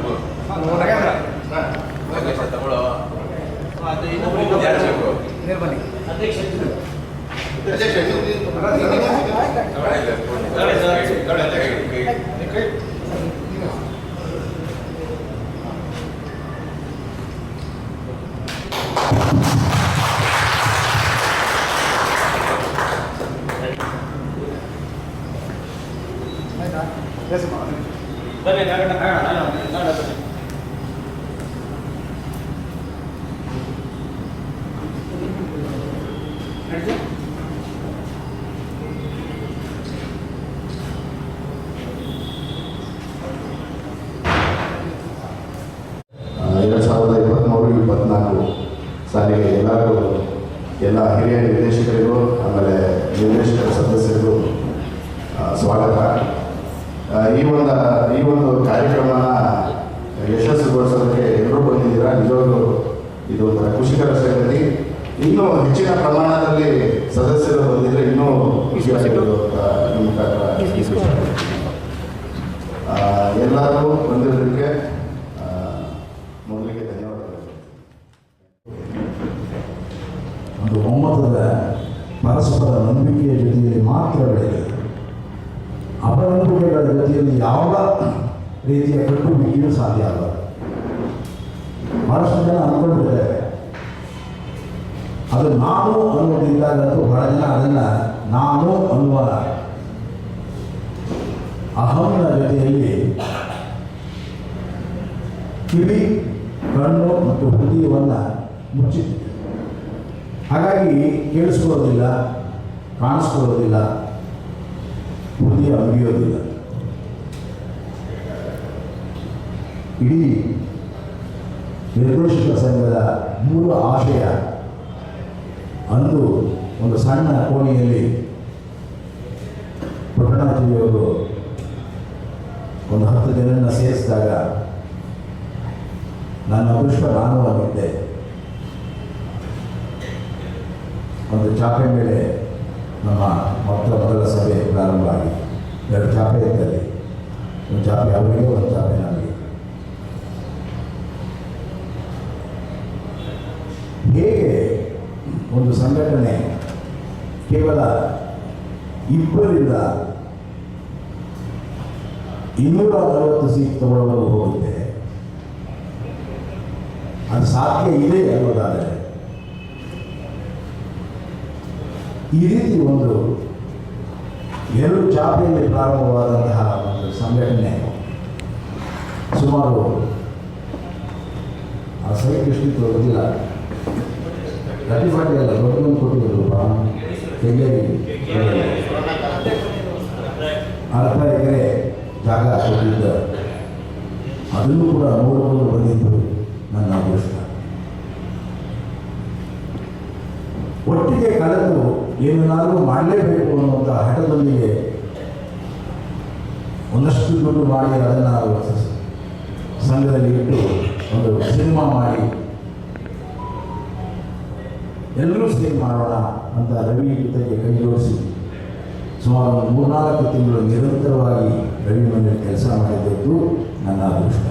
Vừa ăn. ಹಿರಿಯ ನಿರ್ದೇಶಕರಿಗೂ ಆಮೇಲೆ ನಿರ್ದೇಶಕರ ಸದಸ್ಯರಿಗೂ ಆ, ಸ್ವಾಗತ ಆ, ಈ ಒಂದು ಈ ಒಂದು ಕಾರ್ಯಕ್ರಮನ ಯಶಸ್ವಿಗೊಳಿಸೋದಕ್ಕೆ ಎಲ್ಲರೂ ಬಂದಿದ್ದೀರಾ ನಿಜವಾಗ್ಲೂ ಇದು ಒಂಥರ ಖುಷಿಕರ ಸಂಗತಿ ಇನ್ನೂ ಹೆಚ್ಚಿನ ಪ್ರಮಾಣದಲ್ಲಿ ಸದಸ್ಯರು ಬಂದಿದ್ರೆ ಇನ್ನೂ ಖುಷಿಯಾಗಿರೋದು ಅಂತ ನಿಮ್ಮ ಮುಖಾಂತರ ಆ, ಎಲ್ಲರೂ ಬಂದಿರೋದಕ್ಕೆ ಆ, ಮೊದಲಿಗೆ ಧನ್ಯವಾದಗಳು ಒಂದು ಒಮ್ಮತದ ಪರಸ್ಪರ ನಂಬಿಕೆಯ ಜೊತೆಯಲ್ಲಿ ಮಾತ್ರ ಬೆಳೆಯುತ್ತದೆ ಅಪನಂಬಿಕೆಗಳ ಜೊತೆಯಲ್ಲಿ ಯಾವ ರೀತಿಯ ಕಟ್ಟುಬಿಗಿಯೂ ಸಾಧ್ಯ ಅಲ್ಲ. ಬಹಳಷ್ಟು ಜನ ಅಂದ್ಕೊಂಡಿದ್ದಾರೆ ಅದು ನಾನು ಅನ್ನೋದಿದ್ದಾಗ ಬಹಳ ಜನ ಅದನ್ನ ನಾನು ಅನ್ನುವ ಅಹಂನ ಜೊತೆಯಲ್ಲಿ ಕಿವಿ, ಕಣ್ಣು ಮತ್ತು ಹೃದಯವನ್ನು ಮುಚ್ಚಿದೆ ಹಾಗಾಗಿ ಕೇಳಿಸ್ಕೊಳ್ಳೋದಿಲ್ಲ, ಕಾಣಿಸ್ಕೊಳ್ಳೋದಿಲ್ಲ, ಹೃದಯ ಅಗಿಯೋದಿಲ್ಲ ಇಡೀ ನಿರ್ದೇಶಕ ಸಂಘದ ಮೂಲ ಆಶಯ ಅಂದು ಒಂದು ಸಣ್ಣ ಕೋಣೆಯಲ್ಲಿ ಪುಟ್ಟಣಾಜಿಯವರು ಒಂದು ಹತ್ತು ಜನರನ್ನು ಸೇರಿಸಿದಾಗ ನನ್ನ ಅದೃಷ್ಟ ನಾನು ಆಗಿದ್ದೆ. ಒಂದು ಚಾಪೆ ಮೇಲೆ ನಮ್ಮ ಮೊತ್ತ ಮೊದಲ ಸಭೆ ಪ್ರಾರಂಭ ಆಗಿ ಎರಡು ಚಾಪೆ ಇದ್ದಲ್ಲಿ. ಒಂದು ಚಾಪೆ ಅವರಿಗೆ ಒಂದು ಚಾಪೆ ನನಗೆ ಹೇಗೆ ಒಂದು ಸಂಘಟನೆ ಕೇವಲ ಇಬ್ಬರಿಂದ ಇನ್ನೂರ ನಲವತ್ತು ಸೀಟ್ ತಗೊಳ್ಳಲು ಹೋಗುತ್ತೆ. ಅದು ಸಾಧ್ಯ ಇದೆ ಅನ್ನೋದಾದರೆ, ಈ ರೀತಿ ಒಂದು ಎರಡು ಚಾಪೆಯಲ್ಲಿ ಪ್ರಾರಂಭವಾದಂತಹ ಒಂದು ಸಂಘಟನೆ ಸುಮಾರು ಆ ಎಷ್ಟಿತ್ತು ಗೊತ್ತಿಲ್ಲ. ತರ್ಟಿ ಫಾರ್ಟಿ ಅಲ್ಲ ದೊಡ್ಡದೊಂದು ಕೊಟ್ಟಿದ್ರು ಕೆಂಗೇರಿ ಅರ್ಧ ಎಕರೆ ಜಾಗ ಕೊಟ್ಟಿದ್ದ. ಅದನ್ನು ಕೂಡ ನೋಡಿಕೊಂಡು ಬಂದಿದ್ದು ನನ್ನ ಅದೃಷ್ಟ ಒಟ್ಟಿಗೆ ಕಳೆದು ಏನನ್ನಾದರೂ ಮಾಡಲೇಬೇಕು ಅನ್ನುವಂಥ ಹಠದೊಂದಿಗೆ ಒಂದಷ್ಟು ದುಡ್ಡು ಮಾಡಿ ಅದನ್ನು ಸಂಘದಲ್ಲಿ ಇಟ್ಟು ಒಂದು ಸಿನಿಮಾ ಮಾಡಿ ಎಲ್ಲರೂ ಸೇರಿ ಮಾಡೋಣ ಅಂತ ರವಿ ಜೊತೆಗೆ ಕೈ ಜೋಡಿಸಿ ಸುಮಾರು ಮೂರ್ನಾಲ್ಕು ತಿಂಗಳು ನಿರಂತರವಾಗಿ ರವಿ ಮನೆ ಕೆಲಸ ಮಾಡಿದ್ದದ್ದು ನನ್ನ ಅದೃಷ್ಟ.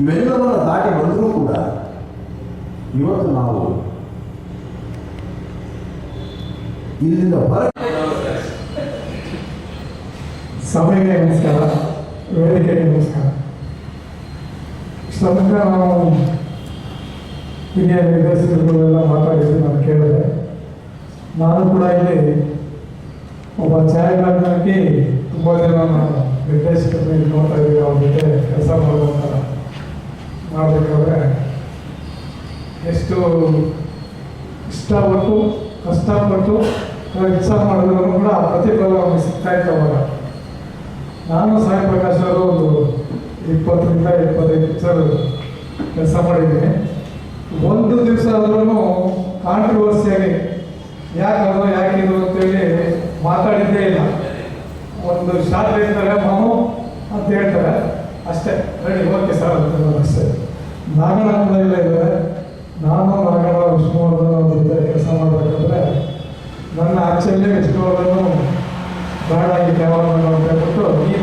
ಇವೆಲ್ಲವನ್ನು ದಾಟಿ ಬಂದರೂ ಕೂಡ ಇವತ್ತು ನಾವು ಇಲ್ಲಿಂದ ಹೊರ ಸಭೆಗೆ ನಮಸ್ಕಾರ. ವೇದಿಕೆಗೆ ನಮಸ್ಕಾರ. ನಾವು ಹಿರಿಯ ನಿರ್ದೇಶಕರುಗಳೆಲ್ಲ ಮಾತಾಡಿದ್ದು ನಾನು ಕೇಳಿದೆ. ನಾನು ಕೂಡ ಇಲ್ಲಿ ಒಬ್ಬ ಛಾಯಾಗ್ರಾಹಕನಾಗಿ ತುಂಬ ಜನ ನಾನು ಇಲ್ಲಿ ನೋಡ್ತಾ ಇದ್ದೀವಿ ಅವ್ರ ಜೊತೆ ಕೆಲಸ ಮಾಡುವಂತ ಮಾಡಬೇಕಾದ್ರೆ, ಎಷ್ಟು ಇಷ್ಟಪಟ್ಟು ಕಷ್ಟಪಟ್ಟು ಕೆಲಸ ಮಾಡಿದ್ರು ಕೂಡ ಪ್ರತಿಫಲ ನಮಗೆ ಸಿಗ್ತಾ ಇತ್ತು ಅವಾಗ. ನಾನು ಸಾಯಿ ಪ್ರಕಾಶ್ ಅವರು ಇಪ್ಪತ್ತರಿಂದ ಇಪ್ಪತ್ತೈದು ಪಿಕ್ಚರ್ ಕೆಲಸ ಮಾಡಿದ್ದೀನಿ. ಒಂದು ದಿವಸ ಆದ್ರೂ ಕಾಂಟ್ರವರ್ಸಿಯಾಗಿ ಯಾಕೆ ಯಾಕದು ಯಾಕೆ ಇದು ಅಂತೇಳಿ ಮಾತಾಡಿದ್ದೇ ಇಲ್ಲ. ಒಂದು ಶಾಲೆ ಇರ್ತಾರೆ ಮಾಮು ಅಂತ ಹೇಳ್ತಾರೆ. ಅಷ್ಟೇ. ರೆಡಿ ಓಕೆ ಸರ್ ಅಷ್ಟೇ. ಕೂಡ ಇಲ್ಲ ಇದ್ದಾರೆ. ನಾನು ನಾಗಣ ವಿಷ್ಣುವರ್ಧನ್ ಕೆಲಸ ಮಾಡಬೇಕಾದ್ರೆ ನನ್ನ ಆಚೆಯಲ್ಲೇ ವಿಷ್ಣುವರ್ಧನ ಬಾಡಾಗಿ ಕ್ಯಾಮರಾ ಅಂತ ಹೇಳ್ಬಿಟ್ಟು ಈ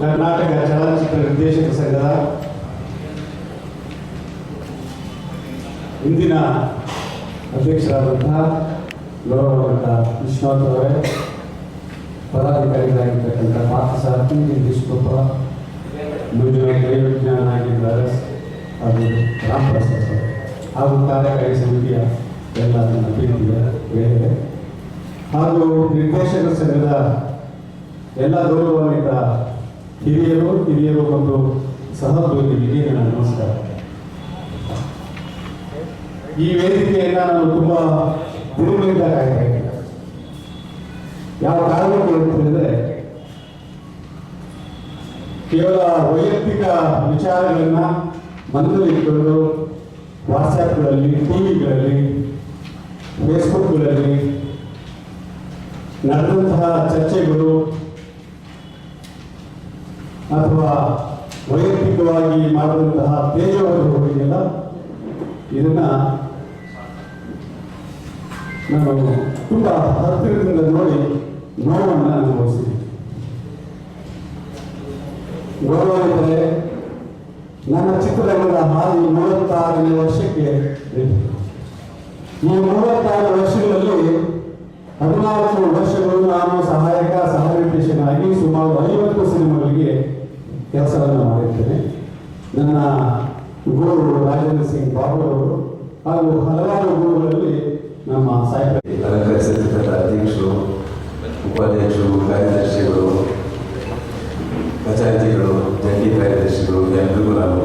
ಕರ್ನಾಟಕ ಚಲನಚಿತ್ರ ನಿರ್ದೇಶಕ ಸಂಘದ ಇಂದಿನ ಅಧ್ಯಕ್ಷರಾದಂತಹ ಗೌರವವಂತ ವಿಶ್ವನಾಥ್ ಅವರೇ, ಪದಾಧಿಕಾರಿಗಳಾಗಿರ್ತಕ್ಕಂಥ ಪಾರ್ಥಸಾರಥಿ ವಿಶ್ವಪ್ಪ ಮಂಜುನಾಥ್ ವಿಜ್ಞಾನ ಆಗಿದ್ದಾರೆ ಹಾಗೂ ರಾಮ್ ಅವರು ಹಾಗೂ ಕಾರ್ಯಕಾರಿ ಸಮಿತಿಯ ಎಲ್ಲ ನನ್ನ ಪ್ರೀತಿಯ ವೇಳೆ ಹಾಗೂ ನಿರ್ದೇಶಕರ ಸಂಘದ ಎಲ್ಲ ಗೌರವಾನ್ವಿತ ಹಿರಿಯರು ಹಿರಿಯರು ಮತ್ತು ಸಹೋದ್ಯೋಗಿಗಳಿಗೆ ನನ್ನ ನಮಸ್ಕಾರ. ಈ ವೇದಿಕೆಯನ್ನ ನಾನು ತುಂಬಾ ದಿನಗಳಿಂದ ಯಾವ ಕಾರಣಕ್ಕೆ ಅಂತ ಕೇವಲ ವೈಯಕ್ತಿಕ ವಿಚಾರಗಳನ್ನ ಮನದಲ್ಲಿ ಇಟ್ಕೊಂಡು ವಾಟ್ಸ್ಆ್ಯಪ್ಗಳಲ್ಲಿ ಟಿವಿಗಳಲ್ಲಿ, ಫೇಸ್ಬುಕ್ಗಳಲ್ಲಿ ನಡೆದಂತಹ ಚರ್ಚೆಗಳು ಅಥವಾ ವೈಯಕ್ತಿಕವಾಗಿ ಮಾಡಿದಂತಹ ತೇಜವನ್ನು ಇದನ್ನ ನಾನು ತುಂಬ ಹತ್ತಿರದಿಂದ ನೋಡಿ ನೋವನ್ನು ಅನುಭವಿಸಿದೆ ಗೌರವಿತರೆ ನನ್ನ ಚಿತ್ರರಂಗದ ಹಾದಿ ಮೂವತ್ತಾರನೇ ವರ್ಷಕ್ಕೆ. ಈ ಮೂವತ್ತಾರು ವರ್ಷಗಳಲ್ಲಿ ಹದಿನಾಲ್ಕು ವರ್ಷಗಳು ನಾನು ಸಹಾಯಕ ಸಹ ನಿರ್ದೇಶಕನಾಗಿ ಸುಮಾರು ಐವತ್ತು ಸಿನಿಮಾಗಳಿಗೆ ಕೆಲಸವನ್ನು ಮಾಡಿದ್ದೇನೆ ನನ್ನ ಗುರು ರಾಜೇಂದ್ರ ಸಿಂಗ್ ಬಾಬು ಅವರು ಹಾಗೂ ಹಲವಾರು ಗುರುಗಳಲ್ಲಿ ನಮ್ಮ ಸಾಹಿತ್ಯ ಅಲಂಕರಿಸಿರ್ತಕ್ಕಂಥ ಅಧ್ಯಕ್ಷರು, ಉಪಾಧ್ಯಕ್ಷರು, ಕಾರ್ಯದರ್ಶಿಗಳು, ಪಂಚಾಯಿತಿಗಳು, ಜಂಟಿ ಕಾರ್ಯದರ್ಶಿಗಳು ಎಲ್ಲರಿಗೂ ನಾನು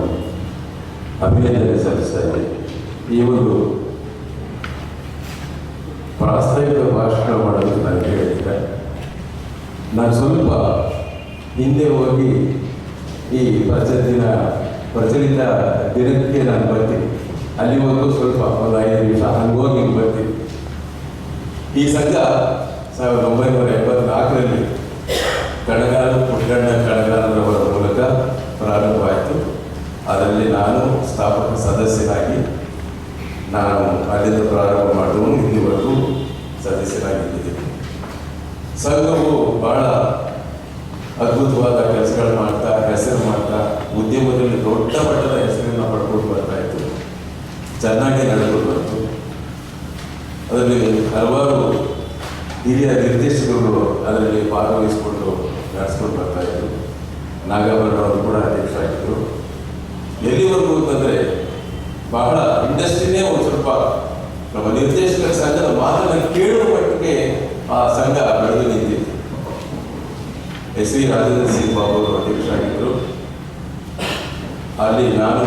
ಅಭಿನಂದನೆ ಸಲ್ಲಿಸ್ತಾ ಇದ್ದೆ ಈ ಒಂದು ಪ್ರಾಸ್ತಾವಿಕ ಭಾಷಣ ಮಾಡಲು ನಾನು ಹೇಳಿದ್ದೆ. ನಾನು ಸ್ವಲ್ಪ ಹಿಂದೆ ಹೋಗಿ ಈ ಪ್ರಚಲಿತ ಪ್ರಚಲಿತ ದಿನಕ್ಕೆ ನಾನು ಬರ್ತೀನಿ. ಅಲ್ಲಿವರೆಗೂ ಸ್ವಲ್ಪ ಒಂದು ಐದು ನಿಮಿಷ ಹಂಗೋಗಿ ಈ ಸಂಘ ಸಾವಿರದ ಒಂಬೈನೂರ ಎಂಬತ್ನಾಲ್ಕರಲ್ಲಿ ಕಣಗಾಲ ಪುಟ್ಟಣ್ಣ ಕಣಗಾಲರವರ ಮೂಲಕ ಪ್ರಾರಂಭವಾಯಿತು. ಅದರಲ್ಲಿ ನಾನು ಸ್ಥಾಪಕ ಸದಸ್ಯನಾಗಿ ನಾನು ಅಲ್ಲಿಂದ ಪ್ರಾರಂಭ ಮಾಡಿದವನು ಇಲ್ಲಿವರೆಗೂ ಸದಸ್ಯನಾಗಿದ್ದೀನಿ. ಸಂಘವು ಬಹಳ ಅದ್ಭುತವಾದ ಕೆಲಸಗಳು ಮಾಡ್ತಾ, ಹೆಸರು ಮಾಡ್ತಾ, ಉದ್ಯಮದಲ್ಲಿ ದೊಡ್ಡ ಮಟ್ಟದ ಹೆಸರನ್ನು ಪಡ್ಕೊಂಡು ಬರ್ತಾ ಚೆನ್ನಾಗಿ ನಡೆದು ಅದರಲ್ಲಿ ಹಲವಾರು ಹಿರಿಯ ನಿರ್ದೇಶಕರು ಅದರಲ್ಲಿ ಭಾಗವಹಿಸಿಕೊಂಡು ನಡೆಸ್ಕೊಂಡು ಬರ್ತಾ ಇದ್ರು ನಾಗಾಭರಣ ಅವರು ಕೂಡ ಅಧ್ಯಕ್ಷರಾಗಿದ್ದರು. ಎಲ್ಲಿವರೆಗೂ ಅಂತಂದರೆ ಬಹಳ ಇಂಡಸ್ಟ್ರಿನೇ ಒಂದು ಸ್ವಲ್ಪ ನಮ್ಮ ನಿರ್ದೇಶಕರ ಸಂಘದ ಮಾತನ್ನು ಕೇಳುವ ಮಟ್ಟಿಗೆ ಆ ಸಂಘ ಬೆಳೆದು ನಿಂತಿತ್ತು. ಎಸ್ ವಿ ರಾಜೇಂದ್ರ ಸಿಂಗ್ ಬಾಬು ಅವರು ಅಧ್ಯಕ್ಷರಾಗಿದ್ದರು. ಅಲ್ಲಿ ನಾನು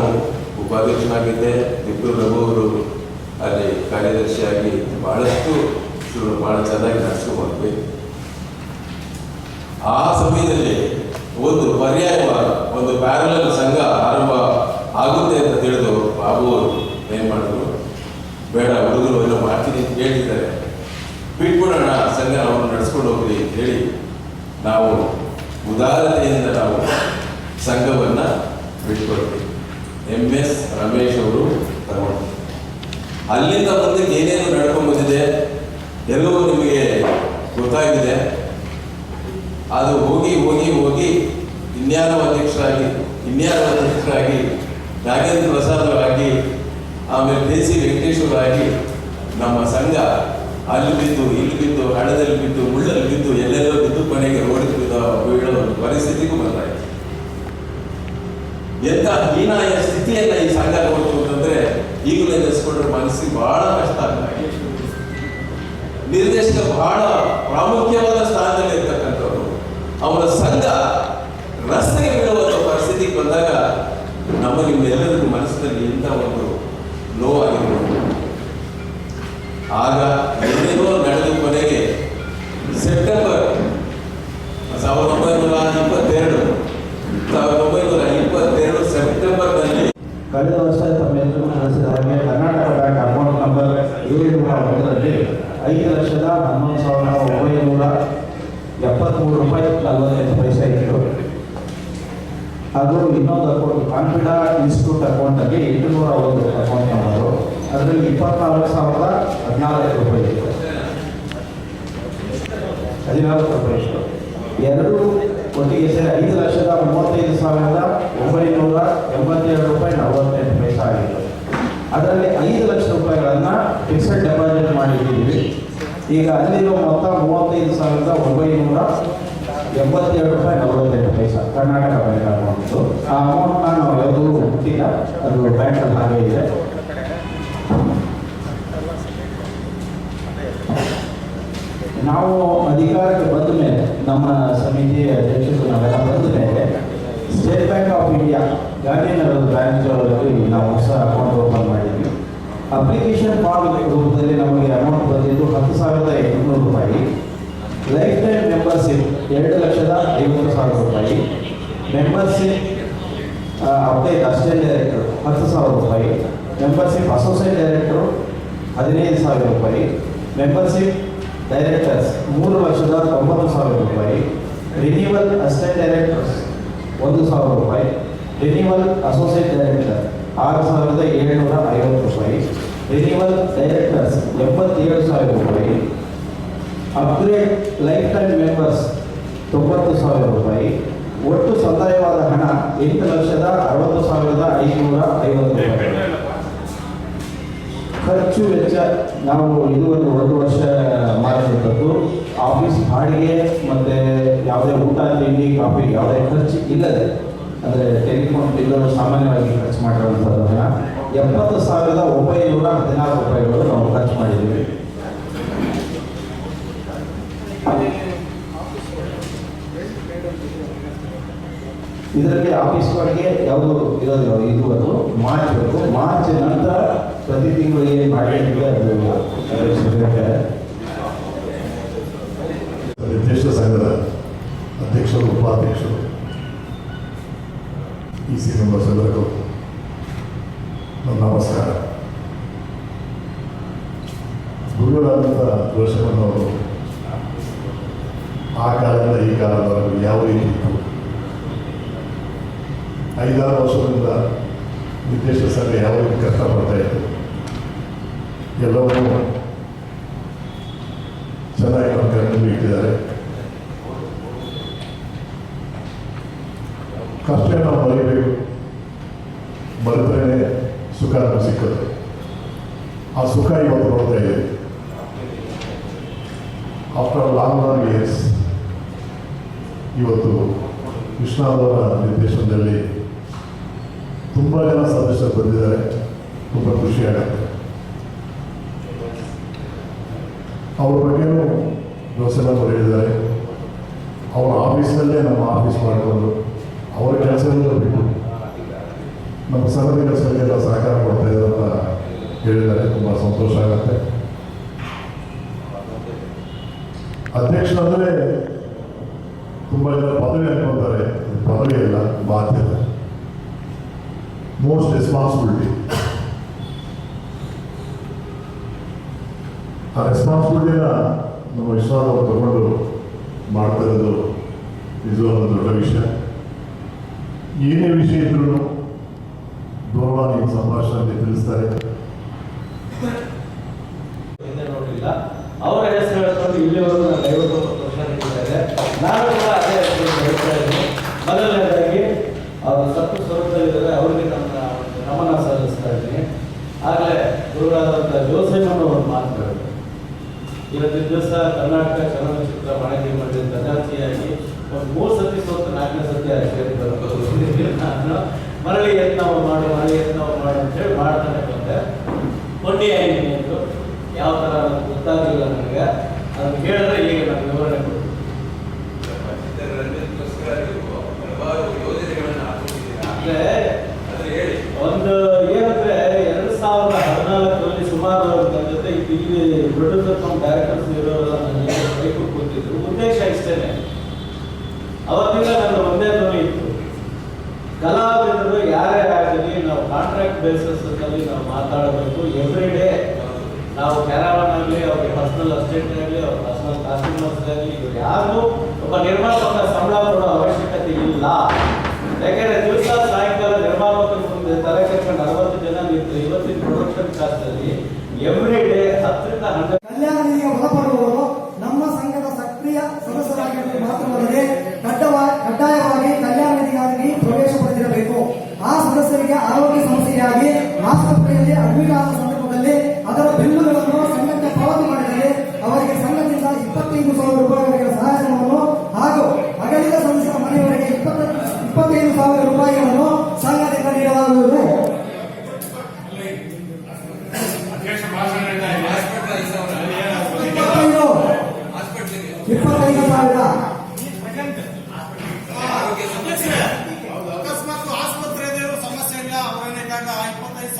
ಉಪಾಧ್ಯಕ್ಷನಾಗಿದ್ದೆ. ದಿಬ್ಬರು ರಘು ಅವರು ಅಲ್ಲಿ ಕಾರ್ಯದರ್ಶಿಯಾಗಿ ಬಹಳಷ್ಟು ಶುರು, ಬಹಳ ಚೆನ್ನಾಗಿ ನಡೆಸ್ಕೊಂಡ್ವಿ ಆ ಸಮಯದಲ್ಲಿ ಒಂದು ಪರ್ಯಾಯವಾದ ಒಂದು ಪ್ಯಾರಲಲ್ ಸಂಘ ಆರಂಭ ಆಗುತ್ತೆ ಅಂತ ತಿಳಿದು ಬಾಬು ಅವರು ಏನು ಮಾಡಿದ್ರು? ಬೇಡ, ಹುಡುಗರು ಎಲ್ಲ ಮಾಡ್ತೀನಿ ಅಂತ ಹೇಳಿದ್ದಾರೆ ಬಿಟ್ಬಿಡೋಣ, ಸಂಘ ನಾವು ನಡೆಸ್ಕೊಂಡು ಹೋಗ್ಲಿ ಅಂತ ಹೇಳಿ ನಾವು ಉದಾರತೆಯಿಂದ ನಾವು ಸಂಘವನ್ನು ಬಿಟ್ಕೊಡ್ತೀವಿ ಎಂ ಎಸ್ ರಮೇಶ್ ಅವರು ತಗೊಂಡು. ಅಲ್ಲಿಂದ ಬಂದು ಏನೇನು ನಡ್ಕೊಂಡು ಬಂದಿದೆ, ಎಲ್ಲವೂ ನಿಮಗೆ ಗೊತ್ತಾಗಿದೆ. ಅದು ಹೋಗಿ ಹೋಗಿ ಹೋಗಿ ಇನ್ಯಾರೋ ಅಧ್ಯಕ್ಷರಾಗಿ ಇನ್ಯಾರೋ ಅಧ್ಯಕ್ಷರಾಗಿ ನಾಗೇಂದ್ರ ಪ್ರಸಾದ್ ಅವರಾಗಿ, ಆಮೇಲೆ ಕೆ ಸಿ ವೆಂಕಟೇಶ್ವರಾಗಿ ನಮ್ಮ ಸಂಘ ಅಲ್ಲಿ ಬಿದ್ದು, ಇಲ್ಲಿ ಬಿದ್ದು, ಹಣದಲ್ಲಿ ಬಿದ್ದು, ಮುಳ್ಳಲ್ಲಿ ಬಿದ್ದು, ಎಲ್ಲೆಲ್ಲೋ ಬಿದ್ದು ಮನೆಗೆ ಓಡಿದ ಬೀಳೋ ಪರಿಸ್ಥಿತಿಗೂ ಬಂದಾಯಿತು. ಎಂಥ ಹೀನಾಯ ಸ್ಥಿತಿಯನ್ನ ಈ ಸಂಘ ನೋಡ್ತು ಅಂತಂದ್ರೆ ಈಗಲೇ ನೆನೆಸ್ಕೊಂಡ್ರೆ ಮನಸ್ಸಿಗೆ ಬಹಳ ಕಷ್ಟ ಆಗ್ತದೆ. ನಿರ್ದೇಶಕ ಬಹಳ ಪ್ರಾಮುಖ್ಯವಾದ ಸ್ಥಾನದಲ್ಲಿ ಇರ್ತಕ್ಕಂಥವ್ರು. ಅವರ ಸಂಘ ರಸ್ತೆಗೆ ಬೀಳುವಂಥ ಪರಿಸ್ಥಿತಿಗೆ ಬಂದಾಗ ನಮ್ಮ ನಿಮ್ಮೆಲ್ಲರಿಗೂ ಮನಸ್ಸಿನಲ್ಲಿ ಇಂಥ ಒಂದು ನೋವಾಗಿರ್ಬೋದು ಆಗ ಏನೇನೋ ನಡೆದು ಕೊನೆಗೆ ಸೆಪ್ಟೆಂಬರ್ ಸಾವಿರದ ಒಂಬೈನೂರ ಇಪ್ಪತ್ತೆರಡು ಸಾವಿರದ ಒಂಬೈನೂರ ಇಪ್ಪತ್ತೆರಡು ಸೆಪ್ಟೆಂಬರ್ನಲ್ಲಿ ಕಳೆದ ವರ್ಷ ತಮ್ಮೆಲ್ಲರೂ ನಡೆಸಿದ ಹಾಗೆ ಕರ್ನಾಟಕ ಬ್ಯಾಂಕ್ ಅಕೌಂಟ್ ನಂಬರ್ ಏಳುನೂರ ಒಂದರಲ್ಲಿ ಐದು ಲಕ್ಷದ ಹನ್ನೊಂದು ಸಾವಿರದ ಒಂಬೈನೂರ ಎಪ್ಪತ್ತ್ಮೂರು ರೂಪಾಯಿ ನಲವತ್ತೈದು ಪೈಸೆ ಇತ್ತು ಅದು ಇನ್ನೊಂದು ಅಕೌಂಟ್ ಕಾನ್ಫಿಡ ಇನ್ಸ್ಟಿಟ್ಯೂಟ್ ಅಕೌಂಟಲ್ಲಿ ಎಂಟುನೂರ ಒಂದು ಅಕೌಂಟ್ ನಂಬರು ಅದರಲ್ಲಿ ಇಪ್ಪತ್ನಾಲ್ಕು ಸಾವಿರದ ಹದಿನಾಲ್ಕು ರೂಪಾಯಿ ಇತ್ತು. ಹದಿನಾಲ್ಕು ರೂಪಾಯಿ ಇತ್ತು. ಎರಡು ಒಟ್ಟಿಗೆ ಸೇರಿ ಐದು ಲಕ್ಷದ ಮೂವತ್ತೈದು ಸಾವಿರದ ಒಂಬೈನೂರ ಎಂಬತ್ತೆರಡು ರೂಪಾಯಿ ನಲವತ್ತೆಂಟು ಪೈಸೆ ಆಗಿತ್ತು. ಅದರಲ್ಲಿ ಐದು ಲಕ್ಷ ರೂಪಾಯಿಗಳನ್ನು ಫಿಕ್ಸೆಡ್ ಈಗ ಅಲ್ಲಿರೋ ಮೊತ್ತ ಮೂವತ್ತೈದು ಸಾವಿರದ ಒಂಬೈನೂರ ಎಂಬತ್ತೆರಡು ರೂಪಾಯಿ ನಲವತ್ತೆಂಟು ಪೈಸ. ಕರ್ನಾಟಕ ಬ್ಯಾಂಕ್ ಅಮೌಂಟ್ ಆ ಅಮೌಂಟ್ನ ನಾವು ಯಾವುದೂ ಮುಟ್ಟಿಲ್ಲ ಅದು ಬ್ಯಾಂಕಲ್ಲಿ ಹಾಗೆ ಇದೆ. ನಾವು ಅಧಿಕಾರಕ್ಕೆ ಬಂದ ಮೇಲೆ, ನಮ್ಮ ಸಮಿತಿ ಅಧ್ಯಕ್ಷರು ನಾವೆಲ್ಲ ಬಂದ ಮೇಲೆ, ಸ್ಟೇಟ್ ಬ್ಯಾಂಕ್ ಆಫ್ ಇಂಡಿಯಾ ಗಾಂಧಿನಗರದ ಬ್ಯಾಂಕ್ ನಾವು ಹೊಸ ಅಕೌಂಟ್ ಓಪನ್ ಮಾಡಿದ್ವಿ. ಅಪ್ಲಿಕೇಶನ್ ಫಾರ್ಮ್ ರೂಪದಲ್ಲಿ ನಮಗೆ ಅಮೌಂಟ್ ಹತ್ತು ಸಾವಿರದ ಎಂಟುನೂರು ರೂಪಾಯಿ. ಲೈಫ್ ಟೈಮ್ ಮೆಂಬರ್ಶಿಪ್ ಎರಡು ಲಕ್ಷದ ಐವತ್ತು ಸಾವಿರ ರೂಪಾಯಿ. ಮೆಂಬರ್ಶಿಪ್ ಅಪ್ಡೇಟ್ ಅಸಿಸ್ಟೆಂಟ್ ಡೈರೆಕ್ಟರ್ ಹತ್ತು ಸಾವಿರ ರೂಪಾಯಿ. ಮೆಂಬರ್ಶಿಪ್ ಅಸೋಸಿಯೇಟ್ ಡೈರೆಕ್ಟರು ಹದಿನೈದು ಸಾವಿರ ರೂಪಾಯಿ. ಮೆಂಬರ್ಶಿಪ್ ಡೈರೆಕ್ಟರ್ಸ್ ಮೂರು ಲಕ್ಷದ ತೊಂಬತ್ತು ಸಾವಿರ ರೂಪಾಯಿ. ರಿನ್ಯೂವಲ್ ಅಸಿಸ್ಟೆಂಟ್ ಡೈರೆಕ್ಟರ್ಸ್ ಒಂದು ಸಾವಿರ ರೂಪಾಯಿ. ರಿನ್ಯೂವಲ್ ಅಸೋಸಿಯೇಟ್ ಡೈರೆಕ್ಟರ್ ಆರು ಸಾವಿರದ ಏಳುನೂರ ಐವತ್ತು ರೂಪಾಯಿ. ರಿನ್ಯೂವಲ್ ಡೈರೆಕ್ಟರ್ಸ್ ಎಪ್ಪತ್ತೇಳು ಸಾವಿರ ರೂಪಾಯಿ. ಅಪ್ಗ್ರೇಡ್ ಲೈಫ್ ಟೈಮ್ ಮೆಂಬರ್ಸ್ ತೊಂಬತ್ತು ಸಾವಿರ ರೂಪಾಯಿ. ಒಟ್ಟು ಸಂದಾಯವಾದ ಹಣ ಎಂಟು ಲಕ್ಷದ ಅರವತ್ತು ಸಾವಿರದ ಐನೂರ ಐವತ್ತು ರೂಪಾಯಿ. ಖರ್ಚು ವೆಚ್ಚ ನಾವು ಇದು ಒಂದು ಒಂದು ವರ್ಷ ಮಾಡಿರುವಂಥದ್ದು ಆಫೀಸ್ ಬಾಡಿಗೆ ಮತ್ತು ಯಾವುದೇ ಊಟ, ತಿಂಡಿ, ಕಾಫಿ ಯಾವುದೇ ಖರ್ಚು ಇಲ್ಲದೆ. ಅಂದರೆ ಟೆಲಿಫೋನ್ ಬಿಲ್ಲು ಸಾಮಾನ್ಯವಾಗಿ ಖರ್ಚು ಮಾಡಿರುವಂಥದ್ದು ಹಣ. ಎಪ್ಪತ್ತು ಸಾವಿರದ ಒಂಬೈನೂರ ಹದಿನಾರು ರೂಪಾಯಿಗಳು ನಾವು ಖರ್ಚು ಮಾಡಿದ್ದೀವಿ. ಇದರಲ್ಲಿ ಆಫೀಸ್ ಒಳಗೆ ಯಾವುದು ಇರೋದಿಲ್ಲ, ಇದು ಅದು ಮಾರ್ಚ್ ಬೇಕು. ಮಾರ್ಚ್ ನಂತರ ಪ್ರತಿ ತಿಂಗಳಿಗೆ ಅದು ನಿರ್ದೇಶ ಸಂಘದ ಅಧ್ಯಕ್ಷರು, ಉಪಾಧ್ಯಕ್ಷರು, ಈ ಸಿ ನನ್ನ ನಮಸ್ಕಾರ. ಗುರುಗಳಾದಂಥ ದೋಷವನ್ನು ಆ ಕಾಲದಿಂದ ಈ ಕಾಲದವರೆಗೂ ಯಾವ ರೀತಿ ಇತ್ತು? ಐದಾರು ವರ್ಷದಿಂದ ನಿರ್ದೇಶಕ ಸಂಘ ಯಾವ ರೀತಿ ಕಷ್ಟಪಡ್ತಾ ಇತ್ತು? ಎಲ್ಲವನ್ನೂ ಚೆನ್ನಾಗಿ ನಮ್ಮ ಕಣ್ಣಲ್ಲಿ ಇಟ್ಟಿದ್ದಾರೆ. ಕಷ್ಟ ನಾವು ಮರಿಬೇಕು, ಮರೆತರೆ ಸುಖ ಸಿಕ್ಕುತ್ತೆ. ಆ ಸುಖ ಇವತ್ತು ನೋಡ್ತಾ ಇದೆ ಆಫ್ಟರ್ ಲಾಂಗ್ ಲಾಂಗ್ ಇಯರ್ಸ್ ಇವತ್ತು ಕೃಷ್ಣಾದವರ ನಿರ್ದೇಶನದಲ್ಲಿ ತುಂಬ ಜನ ಸದಸ್ಯರು ಬಂದಿದ್ದಾರೆ. ತುಂಬ ಖುಷಿಯಾಗತ್ತೆ ಅವ್ರ ಬಗ್ಗೆನೂ ಜೋಸೆಲ್ಲ ಬರೆಯಿದ್ದಾರೆ ಅವರ ಆಫೀಸ್ನಲ್ಲೇ ನಮ್ಮ ಆಫೀಸ್ ಮಾಡಿಕೊಂಡು ಅವರ ಕೆಲಸಗಳನ್ನ ಬಿಟ್ಟು ನಮ್ಮ ಕೆಲಸಕ್ಕೆಲ್ಲ ಸಹಕಾರ ಕೊಡ್ತಾ ಇದ್ದಂತ ಅಂತ ತುಂಬ ಸಂತೋಷ ಆಗುತ್ತೆ. ಅಧ್ಯಕ್ಷರಾದರೆ ತುಂಬ ಜನ ಪದವಿ ಅನ್ಕೊಂತಾರೆ. ಇದು ಪದವಿ ಅಲ್ಲ ಬಾಧ್ಯತೆ ಮೋಸ್ಟ್ ರೆಸ್ಪಾನ್ಸಿಬಿಲಿಟಿ ಆ ರೆಸ್ಪಾನ್ಸಿಬಿಲಿಟಿನ ನಮ್ಮ ವಿಶ್ವಾಸ ತಗೊಂಡು ಮಾಡ್ತಾ ಇರೋದು ನಿಜವಾದ ದೊಡ್ಡ ವಿಷಯ. ಏನೇ ವಿಷಯ ಇದ್ರೂ ದೂರವಾಣಿ ಸಂಭಾಷಣೆ ತಿಳಿಸ್ತಾರೆ. ಹಿಂದೆ ನೋಡಲಿಲ್ಲ. ಅವರ ಹೆಸರು ಇಲ್ಲಿವರೆಗೂ ನಾನು ಐವತ್ತೊಂಬತ್ತು ವರ್ಷ ನೀಡಿದ್ದಾರೆ ನಾನು ಹೇಳ್ತಾ ಇದ್ದೀನಿ. ಮೊದಲನೇದಾಗಿ, ಅವರು ಸತ್ತು ಸ್ವರೂಪದಲ್ಲಿದ್ದಾರೆ ಅವರಿಗೆ ನನ್ನ ಒಂದು ನಮನ ಸಲ್ಲಿಸ್ತಾ ಇದ್ದೀನಿ. ಆಗಲೇ ಗುರುಗಳಾದಂಥ ಜೋಸೆಮ್ಮನವರು ಮಾತನಾಡಿದರು. ಇವತ್ತಿನ ದಿವಸ ಕರ್ನಾಟಕ ಚಲನಚಿತ್ರ ವಾಣಿಜ್ಯ ಮಂಡಳಿ ಪ್ರಜಾತಿಯಾಗಿ ಒಂದು ಮೂರು ಸತಿ ಸೋತು ನಾಲ್ಕನೇ ಸತಿ ನಾನು ಮರಳಿ ಯತ್ನವ ಮಾಡುವ ಮರಳಿ ಯತ್ನವ ಮಾಡು ಅಂತೇಳಿ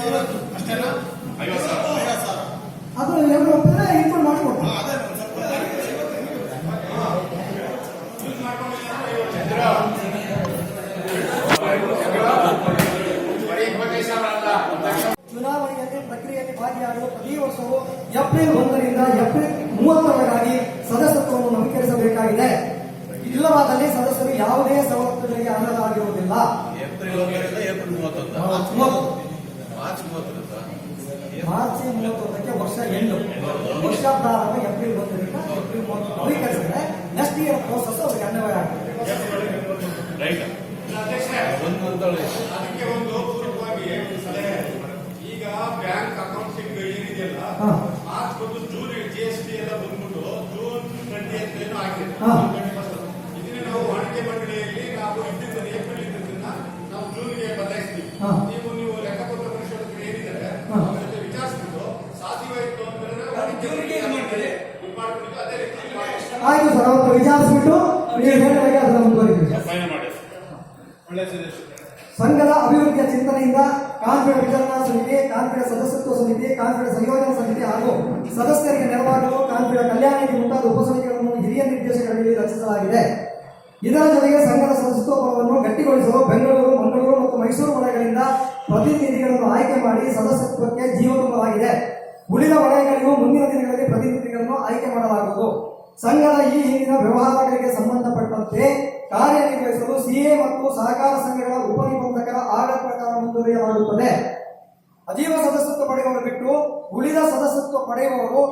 ಅಷ್ಟೇನಾ ಐವತ್ತು ಸಾವಿರ ಅದು ಎರಡು ಒಪ್ಪಿದ್ರೆ ಚುನಾವಣೆಯಲ್ಲಿ ಪ್ರಕ್ರಿಯೆಯಲ್ಲಿ ಭಾಗಿಯಾಗಲು ಪ್ರತಿ ವರ್ಷವೂ ಏಪ್ರಿಲ್ ಒಂದರಿಂದ ಏಪ್ರಿಲ್ ಮೂವತ್ತರವರೆಗಾಗಿ ಸದಸ್ಯತ್ವವನ್ನು ನವೀಕರಿಸಬೇಕಾಗಿದೆ. ಇಲ್ಲವಾದಲ್ಲಿ ಸದಸ್ಯರು ಯಾವುದೇ ಸವಲತ್ತುಗಳಿಗೆ ಅರ್ಹರಾಗಿರುವುದಿಲ್ಲ. ಏಪ್ರಿಲ್ ಒಂದರಿಂದ ಏಪ್ರಿಲ್ ಮೂವತ್ತೊಂದು ಮೂವತ್ತು. ಮಾರ್ಚ್ ಮೂವತ್ತರಿಂದ ಮಾರ್ಚ್ ಮೂವತ್ತೊಂದಕ್ಕೆ ವರ್ಷ ಎಂಟು. ವರ್ಷ ಪ್ರಾರಂಭ ಏಪ್ರಿಲ್ ಒಂದರಿಂದ ಏಪ್ರಿಲ್ ಮೂವತ್ತು ನವೀಕರಿಸಿದ್ರೆ ನೆಕ್ಸ್ಟ್ ಇಯರ್ ಪ್ರೋಸೆಸ್ ಅವ್ರಿಗೆ ಅನ್ವಯ ಅದಕ್ಕೆ ಒಂದು ಪೂರ್ವಕವಾಗಿ ಸಲಹೆ ಈಗ ಬ್ಯಾಂಕ್ ಅಕೌಂಟ್ ಏನಿದೆಯಲ್ಲ ಹಾ. ಮಾರ್ಚ್ ಬಂದು ಜೂನ್ ಜಿ ಎಸ್ ಟಿ ಎಲ್ಲ ಬಂದ್ಬಿಟ್ಟು ಜೂನ್ ಟ್ವೆಂಟಿ ಏನೋ ಆಗಿದೆ ಹಾ. ಇದನ್ನ ನಾವು ವಾಣಿಜ್ಯ ಮಂಡಳಿಯಲ್ಲಿ ನಾವು ಇದ್ದಿದ್ದ ಏಪ್ರಿಲ್ ಇದ್ದದನ್ನ ನಾವು ಜೂನ್ಗೆ ಬದಲಾಯಿಸ್ತೀವಿ ಹಾ. ನೀವು ನೀವು ಲೆಕ್ಕಪತ್ರ ಪರಿಶೋಧಕರು ಏನಿದ್ದಾರೆ ಹಾ. ಅವ್ರ ಜೊತೆ ವಿಚಾರಿಸ್ಬಿಟ್ಟು ಸಾಧ್ಯವಾಯಿತು ಅಂದ್ರೆ ವಾಣಿಜ್ಯ ಮಂಡಳಿ ಇದು ಮಾಡ್ಬಿಟ್ಟು ಅದೇ ರೀತಿ ಮಾಡಿ. ಆಯ್ತು ಸರ್ ಅವತ್ತು ವಿಚಾರಿಸ್ಬಿಟ್ಟು ನೀವು ಹೇಳಿದಾಗ ಅದನ್ನು ಮುಂದುವರಿತೀವಿ ಒಳ್ಳೆ ಸಜೆಷನ್ ಸಂಘದ ಅಭಿವೃದ್ಧಿಯ ಚಿಂತನೆಯಿಂದ ಕಾನ್ಫಿಡ ವಿಚಾರಣಾ ಸಮಿತಿ ಕಾನ್ಫಿಡ ಸದಸ್ಯತ್ವ ಸಮಿತಿ ಕಾನ್ಫಿಡ ಸಂಯೋಜನಾ ಸಮಿತಿ ಹಾಗೂ ಸದಸ್ಯರಿಗೆ ನೆರವಾಗಲು ಕಾನ್ಫಿಡ ಕಲ್ಯಾಣ ನಿಧಿ ಮುಂತಾದ ಉಪಸಮಿತಿಗಳನ್ನು ಹಿರಿಯ ನಿರ್ದೇಶಕರಲ್ಲಿ ರಚಿಸಲಾಗಿದೆ. ಇದರ ಜೊತೆಗೆ ಸಂಘದ ಸದಸ್ಯತ್ವವನ್ನು ಗಟ್ಟಿಗೊಳಿಸಲು ಬೆಂಗಳೂರು, ಮಂಗಳೂರು ಮತ್ತು ಮೈಸೂರು ವಲಯಗಳಿಂದ ಪ್ರತಿನಿಧಿಗಳನ್ನು ಆಯ್ಕೆ ಮಾಡಿ ಸದಸ್ಯತ್ವಕ್ಕೆ ಜೀವ ಉಳಿದ ವಲಯಗಳಿಗೂ ಮುಂದಿನ ದಿನಗಳಲ್ಲಿ ಪ್ರತಿನಿಧಿಗಳನ್ನು ಆಯ್ಕೆ ಮಾಡಲಾಗುವುದು. ಸಂಘದ ಈ ಹಿಂದಿನ ವ್ಯವಹಾರಗಳಿಗೆ ಸಂಬಂಧಪಟ್ಟಂತೆ ಕಾರ್ಯನಿರ್ವಹಿಸಲು ಸಿಎ ಮತ್ತು ಸಹಕಾರ ಸಂಘಗಳ ಉಪನಿಬಂಧಕರ ಆರ್ಡರ್ ಪ್ರಕಾರ ಮುಂದುವರಿಯಲಾಗುತ್ತದೆ ಅಜೀವ ಸದಸ್ಯತ್ವ ಪಡೆಯುವವರು ಬಿಟ್ಟು ಉಳಿದ ಸದಸ್ಯತ್ವ ಪಡೆಯುವವರು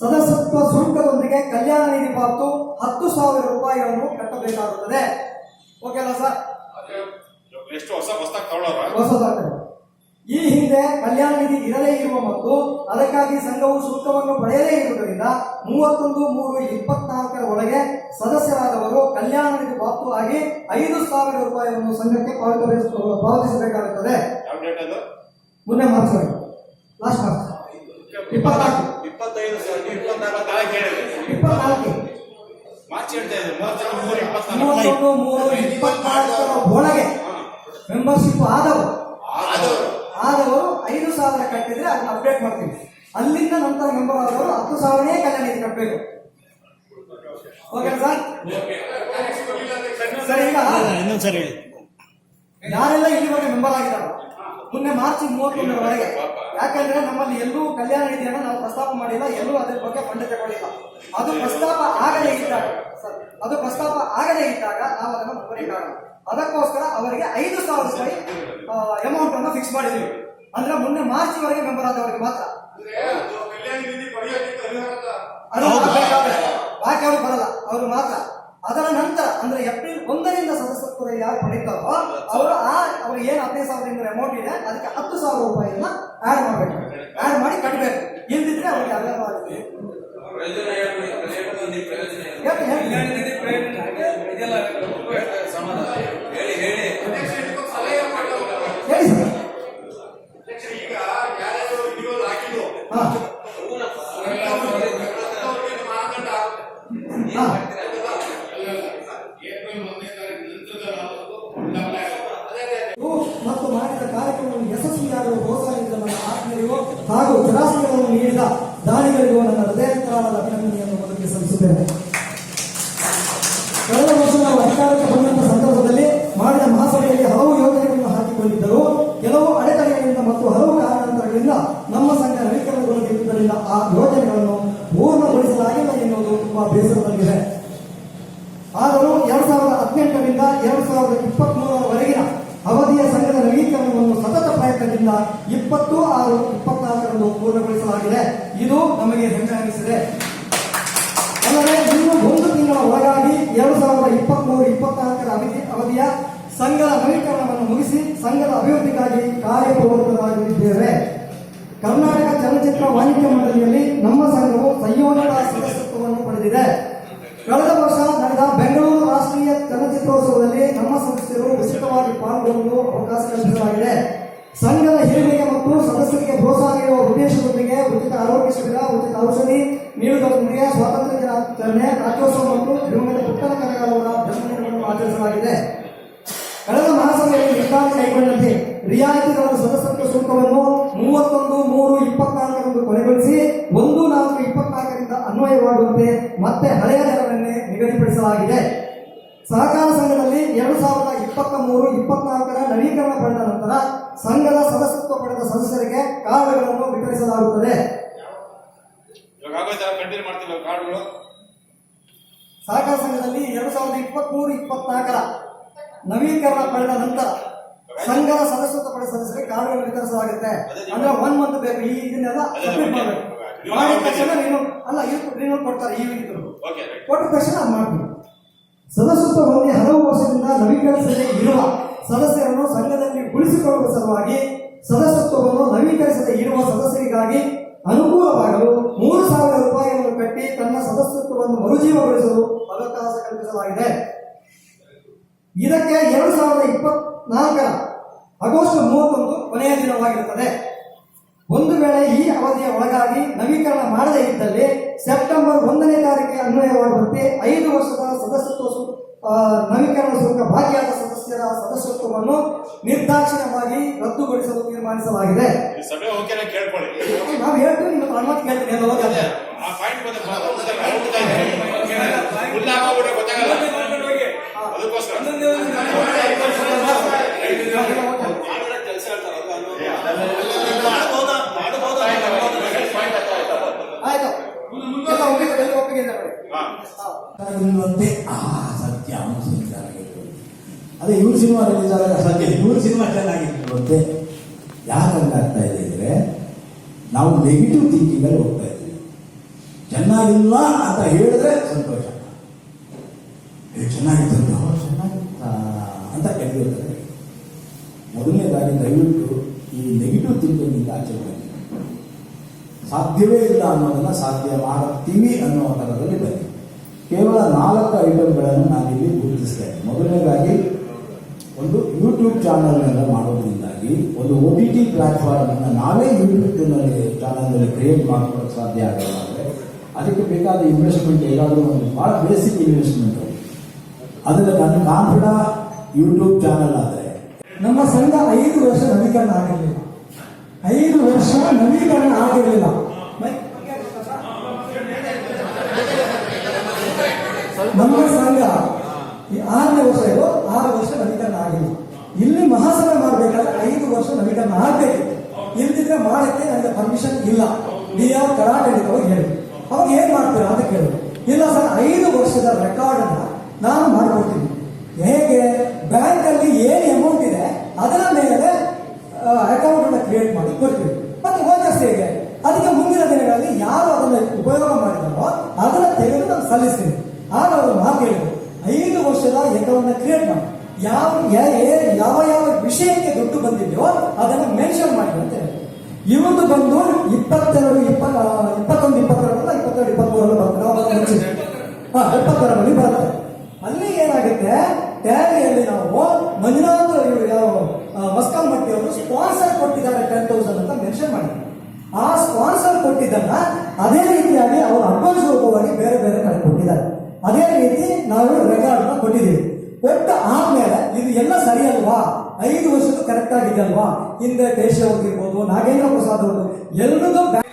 ಸದಸ್ಯತ್ವ ಶುಲ್ಕದೊಂದಿಗೆ ಕಲ್ಯಾಣ ನಿಧಿ ಪಾವತು ಹತ್ತು ಸಾವಿರ ರೂಪಾಯಿಗಳನ್ನು ಕಟ್ಟಬೇಕಾಗುತ್ತದೆ. ಓಕೆ ಅಲ್ಲ ಸರ್ ಎಷ್ಟು ಹೊಸ ಹೊಸ ಹೊಸದಾಗ ಈ ಹಿಂದೆ ಕಲ್ಯಾಣ ನಿಧಿ ಇರದೇ ಇರುವ ಮತ್ತು ಅದಕ್ಕಾಗಿ ಸಂಘವು ಶುಲ್ಕವನ್ನು ಪಡೆಯದೇ ಇರುವುದರಿಂದ ಮೂವತ್ತೊಂದು ಮೂರು ಇಪ್ಪತ್ನಾಲ್ಕರ ಒಳಗೆ ಸದಸ್ಯರಾದವರು ಕಲ್ಯಾಣ ನಿಧಿ ಪಾತ್ರ ಆಗಿ ಐದು ಸಾವಿರ ರೂಪಾಯಿಯನ್ನು ಸಂಘಕ್ಕೆ ಪಾವತಿಸ ಪಾವತಿಸಬೇಕಾಗುತ್ತದೆ. ಯಾವ ಡೇಟ್ ಅದು? ಮುಂದೆ ಮಾರ್ಚ್ ಲಾಸ್ಟ್ ಮಾರ್ಚ್. ಇಪ್ಪತ್ನಾಲ್ಕು. ಇಪ್ಪತ್ತೈದು ಮೂವತ್ತೊಂದು ಮೂರು ಇಪ್ಪತ್ನಾಲ್ಕು. ಮೂವತ್ತೊಂದು ಮೂರು ಇಪ್ಪತ್ನಾಲ್ಕರ ಒಳಗೆ ಮೆಂಬರ್ಶಿಪ್ ಆದವರು ಆದವರು ಐದು ಸಾವಿರ ಕಟ್ಟಿದ್ರೆ ಅದನ್ನ ಅಪ್ಡೇಟ್ ಮಾಡ್ತೀವಿ. ಅಲ್ಲಿಂದ ನಂತರ ಮೆಂಬರ್ ಆದವರು ಹತ್ತು ಸಾವಿರನೇ ಕಲ್ಯಾಣ ನಿಧಿ ಕಟ್ಟಬೇಕು. ಓಕೆ ಸರ್ ಸರ್ ಈಗ ಇನ್ನೊಂದ್ಸರಿ ಹೇಳಿ. ಯಾರೆಲ್ಲ ಇಲ್ಲಿವರೆಗೆ ಮೆಂಬರ್ ಆಗಿದ್ದಾರೆ ಮೊನ್ನೆ ಮಾರ್ಚ್ ಮೂವತ್ತೊಂದರವರೆಗೆ. ಯಾಕಂದ್ರೆ ನಮ್ಮಲ್ಲಿ ಎಲ್ಲೂ ಕಲ್ಯಾಣ ನಿಧಿಯನ್ನು ನಾವು ಪ್ರಸ್ತಾಪ ಮಾಡಿಲ್ಲ ಎಲ್ಲೂ ಅದ್ರ ಬಗ್ಗೆ ಫಂಡ್ ತಗೊಳ್ಳಿಲ್ಲ. ಅದು ಪ್ರಸ್ತಾಪ ಆಗದೇ ಇದ್ದಾಗ ಸರ್ ಅದು ಪ್ರಸ್ತಾಪ ಆಗದೇ ಇದ್ದಾಗ ನಾವು ಅದನ್ನು ಮುಂದುವರಿಯಕ್ಕಾಗಲ್ಲ. ಅದಕ್ಕೋಸ್ಕರ ಅವರಿಗೆ ಐದು ಸಾವಿರ ರೂಪಾಯಿ ಅಮೌಂಟ್ ಅನ್ನು ಫಿಕ್ಸ್ ಮಾಡಿದ್ದೀವಿ. ಅಂದ್ರೆ ಮೊನ್ನೆ ಮಾರ್ಚ್ ವರೆಗೆ ಮೆಂಬರ್ ಆದವರಿಗೆ ಮಾತ್ರ. ಅದು ಬಾಕಿ ಅವರು ಬರಲ್ಲ ಅವರು ಮಾತ್ರ. ಅದರ ನಂತರ ಅಂದ್ರೆ ಏಪ್ರಿಲ್ ಒಂದರಿಂದ ಸದಸ್ಯತ್ವ ಯಾರು ಪಡೀತಾರೋ ಅವರು ಆ ಅವ್ರು ಏನು ಹದಿನೈದು ಸಾವಿರದಿಂದ ಅಮೌಂಟ್ ಇದೆ ಅದಕ್ಕೆ ಹತ್ತು ಸಾವಿರ ರೂಪಾಯಿಯನ್ನ ಆಡ್ ಮಾಡಬೇಕು. ಆಡ್ ಮಾಡಿ ಕಟ್ಟಬೇಕು ಇಲ್ದಿದ್ರೆ ಅವ್ರಿಗೆ ಅಗತ್ಯವಾಗುತ್ತೆ ಪ್ರಯೋಜನ ಹೇಳ್ಬಿಡಿ ಕಲ್ಯಾಣ ನಿಧಿ ಪ್ರಯೋಜನ ಏನು? ಯಾಕೆ ಹೇಳಿ? ಕಲ್ಯಾಣ ನಿಧಿ ಪ್ರಯೋಜನ ಇದೆ. ಇದೆಲ್ಲ ಹೇಳ್ತಾರೆ ಸಮಾಧಾನ ಹೇಳಿ ಪಾಲ್ಗೊಳ್ಳಲು ಅವಕಾಶ ಕಲ್ಪಿಸಲಾಗಿದೆ ಸಂಘದ ಹಿರಿಮೆಗೆ ಮತ್ತು ಸದಸ್ಯರಿಗೆ ಪ್ರೋತ್ಸಾಹ ನೀಡುವ ಉದ್ದೇಶದೊಂದಿಗೆ ಉಚಿತ ಆರೋಗ್ಯ ಶಿಬಿರ, ಉಚಿತ ಔಷಧಿ ನೀಡುವುದರೊಂದಿಗೆ ಸ್ವಾತಂತ್ರ್ಯ ದಿನಾಚರಣೆ ರಾಜ್ಯೋತ್ಸವ ಮತ್ತು ದಿವಂಗತ ಪುಟ್ಟನ ಕನಗರವರ ಜನ್ಮದಿನವನ್ನು ಆಚರಿಸಲಾಗಿದೆ. ಕಳೆದ ಮಹಾಸಭೆಯಲ್ಲಿ ನಿರ್ಧಾರ ಕೈಗೊಂಡಂತೆ ರಿಯಾಯಿತಿ ಸದಸ್ಯತ್ವ ಶುಲ್ಕವನ್ನು ಮೂವತ್ತೊಂದು, ಮೂರು, ಇಪ್ಪತ್ನಾಲ್ಕರಂದು ಕೊನೆಗೊಳಿಸಿ ಒಂದು, ನಾಲ್ಕು, ಇಪ್ಪತ್ನಾಲ್ಕರಿಂದ ಅನ್ವಯವಾಗುವಂತೆ ಮತ್ತೆ ಹಳೆಯ ದರವನ್ನೇ ನಿಗದಿಪಡಿಸಲಾಗಿದೆ. ಸಹಕಾರ ಸಂಘದಲ್ಲಿ ಎರಡು ಸಾವಿರದ ಇಪ್ಪತ್ತ ಮೂರು ಇಪ್ಪತ್ನಾಲ್ಕರ ನವೀಕರಣ ಪಡೆದ ನಂತರ ಸಂಘದ ಸದಸ್ಯತ್ವ ಪಡೆದ ಸದಸ್ಯರಿಗೆ ಕಾರ್ಡ್ಗಳನ್ನು ವಿತರಿಸಲಾಗುತ್ತದೆ. ಸಹಕಾರ ಸಂಘದಲ್ಲಿ ಎರಡು ಸಾವಿರದ ಇಪ್ಪತ್ಮೂರು ಇಪ್ಪತ್ನಾಲ್ಕರ ನವೀಕರಣ ಪಡೆದ ನಂತರ ಸಂಘದ ಸದಸ್ಯತ್ವ ಪಡೆದ ಸದಸ್ಯರಿಗೆ ಕಾರ್ಡ್ಗಳನ್ನು ವಿತರಿಸಲಾಗುತ್ತೆ. ಅಂದ್ರೆ ಒನ್ ಮಂತ್ ಬೇಕು. ಈ ಇದನ್ನೆಲ್ಲ ಸಬ್ಮಿಟ್ ಮಾಡಬೇಕು. ಮಾಡಿದ ತಕ್ಷಣ ನೀನು ಅಲ್ಲ ನೀನು ಕೊಡ್ತಾರೆ ಈ ಕೊಟ್ಟ ತಕ್ಷಣ ಮಾಡ್ತೀವಿ ಸದಸ್ಯತ್ವ ಹೊಂದಿ ಹಲವು ವರ್ಷದಿಂದ ನವೀಕರಿಸದೇ ಇರುವ ಸದಸ್ಯರನ್ನು ಸಂಘದಲ್ಲಿ ಉಳಿಸಿಕೊಳ್ಳುವ ಸಲುವಾಗಿ ಸದಸ್ಯತ್ವವನ್ನು ನವೀಕರಿಸದೇ ಇರುವ ಸದಸ್ಯರಿಗಾಗಿ ಅನುಕೂಲವಾಗಲು ಮೂರು ಸಾವಿರ ರೂಪಾಯಿಯನ್ನು ಕಟ್ಟಿ ತನ್ನ ಸದಸ್ಯತ್ವವನ್ನು ಮರುಜೀವಗೊಳಿಸಲು ಅವಕಾಶ ಕಲ್ಪಿಸಲಾಗಿದೆ. ಇದಕ್ಕೆ ಎರಡು ಸಾವಿರದ ಇಪ್ಪತ್ನಾಲ್ಕರ ಆಗಸ್ಟ್ ಮೂವತ್ತೊಂದು ಕೊನೆಯ ದಿನವಾಗಿರುತ್ತದೆ. ಒಂದು ವೇಳೆ ಈ ಅವಧಿಯ ಒಳಗಾಗಿ ನವೀಕರಣ ಮಾಡದೇ ಇದ್ದಲ್ಲಿ ಸೆಪ್ಟೆಂಬರ್ ಒಂದನೇ ತಾರೀಕಿಗೆ ಅನ್ವಯವಾಗುವಂತೆ ಐದು ವರ್ಷದ ಸದಸ್ಯತ್ವ ನವೀಕರಣ ಶುಲ್ಕ ಭಾಗಿಯಾದ ಸದಸ್ಯರ ಸದಸ್ಯತ್ವವನ್ನು ನಿರ್ದಾಕ್ಷಿಣ್ಯವಾಗಿ ರದ್ದುಗೊಳಿಸಲು ತೀರ್ಮಾನಿಸಲಾಗಿದೆ ನಾವು ಹೇಳ್ತೀವಿ ನಿಮ್ಮ ಅನುಮತಿ ಕೇಳ್ತೀನಿ ಅದು ಹೋಗಿ ಅದೇ, ಆ ಪಾಯಿಂಟ್ ಬಂದ ಫುಲ್ ಆಗೋಗ್ಬಿಟ್ರೆ ಗೊತ್ತಾಗಲ್ಲ ಅದಕ್ಕೋಸ್ಕರ ಕೆಲಸ ಹೇಳ್ತಾರೆ ಆಯ್ತು ಒಪ್ಪಿಗೆ ನೋಡಿ. ಆ ಸತ್ಯ ಅವನು ಅದೇ ಇವ್ರ ಸಿನಿಮಾ ರಿಲೀಸ್ ಆದಾಗ ಸತ್ಯ ಇವ್ರ ಸಿನಿಮಾ ಚೆನ್ನಾಗಿತ್ತು ಯಾಕಂತ ಆಗ್ತಾ ಇದೆ ಅಂದ್ರೆ ನಾವು ನೆಗೆಟಿವ್ ಥಿಂಕಿಂಗ್ ಅಲ್ಲಿ ಹೋಗ್ತಾ ಇದ್ದೀವಿ. ಚೆನ್ನಾಗಿಲ್ಲ ಅಂತ ಹೇಳಿದ್ರೆ ಸಂತೋಷ. ಏ, ಚೆನ್ನಾಗಿತ್ತು ಚೆನ್ನಾಗಿತ್ತಾ. ಅಂತ ಕೆಟ್ಟಿರ್ತಾರೆ ಮೊದಲನೇದಾಗಿ ದಯವಿಟ್ಟು ಈ ನೆಗೆಟಿವ್ ಥಿಂಕಿಂಗ್ ಇಂದ ಆಚೆ ಬನ್ನಿ ಸಾಧ್ಯವೇ ಇಲ್ಲ ಅನ್ನೋದನ್ನ ಸಾಧ್ಯ ಮಾಡುತ್ತೀವಿ ಅನ್ನೋ ಥರದಲ್ಲಿ ಬನ್ನಿ ಕೇವಲ ನಾಲ್ಕು ಐಟಮ್ಗಳನ್ನು ನಾನಿಲ್ಲಿ ಗುರುತಿಸಿದೆ. ಮೊದಲನೇದಾಗಿ, ಒಂದು ಯೂಟ್ಯೂಬ್ ಚಾನಲ್ನೆಲ್ಲ ಮಾಡೋದ್ರಿಂದಾಗಿ, ಒಂದು ಒ ಟಿ ಟಿ ಪ್ಲಾಟ್ಫಾರ್ಮನ್ನು ನಾವೇ ಯೂಟ್ಯೂಬ್ನಲ್ಲಿ ಚಾನಲ್ನಲ್ಲಿ ಕ್ರಿಯೇಟ್ ಮಾಡ್ಕೊಳ್ಳೋಕೆ ಸಾಧ್ಯ ಆಗಲ್ಲ ಅಂದರೆ, ಅದಕ್ಕೆ ಬೇಕಾದ ಇನ್ವೆಸ್ಟ್ಮೆಂಟ್ ಏನಾದರೂ ಒಂದು ಭಾಳ ಬೇಸಿಕ್ ಇನ್ವೆಸ್ಟ್ಮೆಂಟ್ ಅದನ್ನು ನನ್ನ ಕಾನ್ಫಿಡ ಯೂಟ್ಯೂಬ್ ಚಾನಲ್ ಆದರೆ. ನಮ್ಮ ಸಂಘ ಐದು ವರ್ಷ ನವೀಕರಣ ಆಗಿರಲಿಲ್ಲ ಐದು ವರ್ಷ ನವೀಕರಣ ಆಗಿರಲಿಲ್ಲ. ನಮ್ಮ ಸಂಘ ಈ ಆರನೇ ವರ್ಷ ಇದು, ಆರು ವರ್ಷ ನವೀಕರಣ ಆಗಿಲ್ಲ. ಇಲ್ಲಿ ಮಹಾಸಭೆ ಮಾಡಬೇಕಾದ್ರೆ ಐದು ವರ್ಷ ನವೀಕರಣ ಆಗ್ಬೇಕಿತ್ತು ಇಲ್ದಿದ್ರೆ ಮಾಡಕ್ಕೆ ನನಗೆ ಪರ್ಮಿಷನ್ ಇಲ್ಲ. ಡಿ ಆರ್ ಕರಾಟೆ ಅವ್ರು ಹೇಳಿ ಅವಾಗ ಏನ್ ಮಾಡ್ತೀರಾ ಅಂತ ಕೇಳಿದ್ರು. ಇಲ್ಲ ಸರ್, ಐದು ವರ್ಷದ ರೆಕಾರ್ಡ್ ಅನ್ನ ನಾನು ಮಾಡ್ಕೊಡ್ತೀನಿ. ಹೇಗೆ? ಬ್ಯಾಂಕ್ ಅಲ್ಲಿ ಏನು ಅಮೌಂಟ್ ಇದೆ ಅದರ ನಾವು ರೆಕಾರ್ಡ್ ಕೊಟ್ಟಿದ್ದೀವಿ. ಕೊಟ್ಟ ಆದ್ಮೇಲೆ ಇದು ಎಲ್ಲ ಸರಿ ಅಲ್ವಾ? ಐದು ವರ್ಷದ ಕರೆಕ್ಟ್ ಆಗಿದೆ ಅಲ್ವಾ ಹಿಂದೆ ದೇಶ ಹೋಗಿರ್ಬೋದು ನಾಗೇಂದ್ರ ಪ್ರಸಾದ್ ಅವರು ಎಲ್ಲರದ್ದು ಬೆಂಕಿ